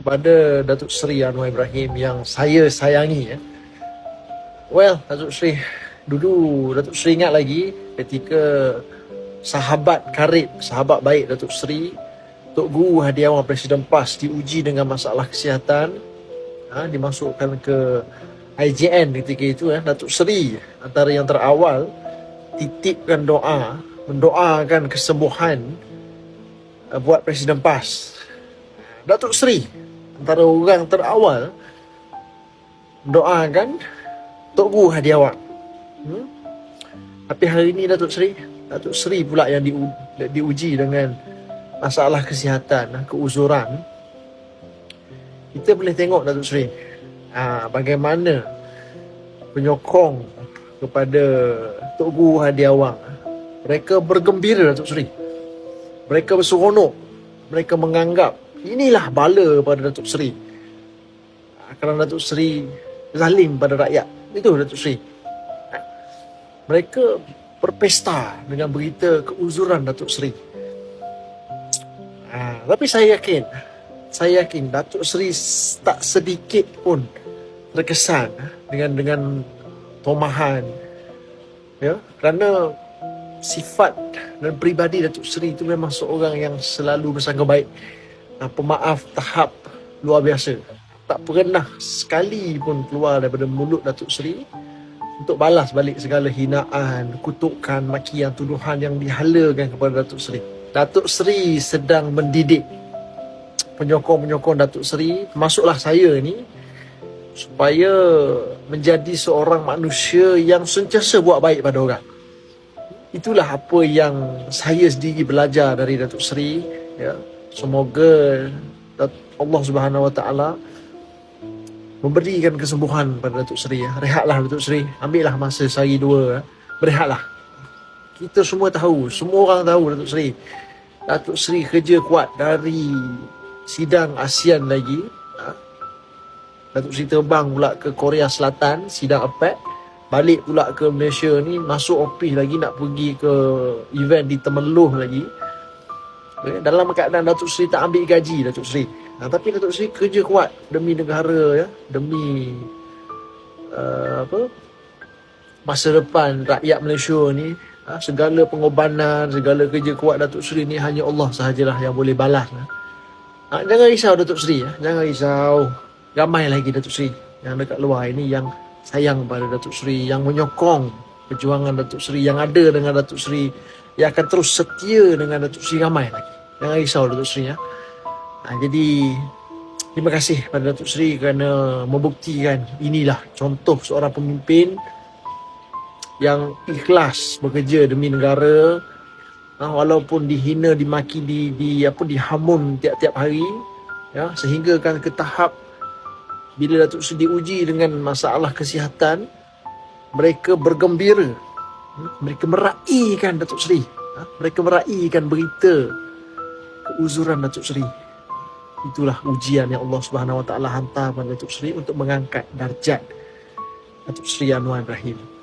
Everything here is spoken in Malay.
kepada Datuk Seri Anwar Ibrahim yang saya sayangi ya. Well, Datuk Seri dulu Datuk Seri ingat lagi ketika sahabat karib, sahabat baik Datuk Seri Tok Guru Hadiawan Presiden PAS diuji dengan masalah kesihatan ha, dimasukkan ke IJN ketika itu ya Datuk Seri antara yang terawal titipkan doa mendoakan kesembuhan uh, buat Presiden PAS Datuk Seri antara orang terawal doakan Tok Guru Hadiawan hmm? tapi hari ini Datuk Seri Datuk Seri pula yang di, diuji dengan masalah kesihatan keuzuran. Kita boleh tengok Datuk Seri ha, bagaimana penyokong kepada Tok Guru Hadiawang mereka bergembira Datuk Seri. Mereka berseronok. Mereka menganggap inilah bala pada Datuk Seri. Kerana Datuk Seri zalim pada rakyat itu Datuk Seri. Mereka berpesta dengan berita keuzuran Datuk Seri. Ha, tapi saya yakin saya yakin Datuk Seri tak sedikit pun terkesan dengan dengan tomahan ya. Kerana sifat dan peribadi Datuk Seri itu memang seorang yang selalu bersangka baik uh, pemaaf tahap luar biasa tak pernah sekali pun keluar daripada mulut Datuk Seri untuk balas balik segala hinaan, kutukan, makian, tuduhan yang dihalakan kepada Datuk Seri. Datuk Seri sedang mendidik penyokong-penyokong Datuk Seri, masuklah saya ni supaya menjadi seorang manusia yang sentiasa buat baik pada orang. Itulah apa yang saya sendiri belajar dari Datuk Seri. Ya. Semoga Allah Subhanahu Wa Taala memberikan kesembuhan pada Datuk Seri. Ya. Rehatlah Datuk Seri. Ambillah masa sehari dua. Ya. Berehatlah. Kita semua tahu, semua orang tahu Datuk Seri. Datuk Seri kerja kuat dari sidang ASEAN lagi. Ha. Datuk Seri terbang pula ke Korea Selatan, sidang APEC. Balik pula ke Malaysia ni, masuk office lagi nak pergi ke event di Temeloh lagi. Eh, Dalam keadaan Datuk Seri tak ambil gaji Datuk Seri. Nah, tapi Datuk Seri kerja kuat demi negara ya, demi uh, apa? Masa depan rakyat Malaysia ni, ha, segala pengorbanan, segala kerja kuat Datuk Seri ni hanya Allah sahajalah yang boleh balas. Ha. Ha, jangan risau Datuk Seri ya, jangan risau. Ramai lagi Datuk Seri yang dekat luar ini yang sayang pada Datuk Seri, yang menyokong perjuangan Datuk Seri, yang ada dengan Datuk Seri, yang akan terus setia dengan Datuk Seri ramai lagi. Jangan risau Datuk Seri ya. Ha, jadi terima kasih pada Datuk Seri kerana membuktikan inilah contoh seorang pemimpin yang ikhlas bekerja demi negara ha, walaupun dihina dimaki di di apa dihamun tiap-tiap hari ya sehingga kan ke tahap bila Datuk Seri diuji dengan masalah kesihatan mereka bergembira Hmm, mereka meraihkan Datuk Seri ha, mereka meraihkan berita keuzuran Datuk Seri. Itulah ujian yang Allah Subhanahu Wa Taala hantar pada Datuk Seri untuk mengangkat darjat Datuk Seri Anwar Ibrahim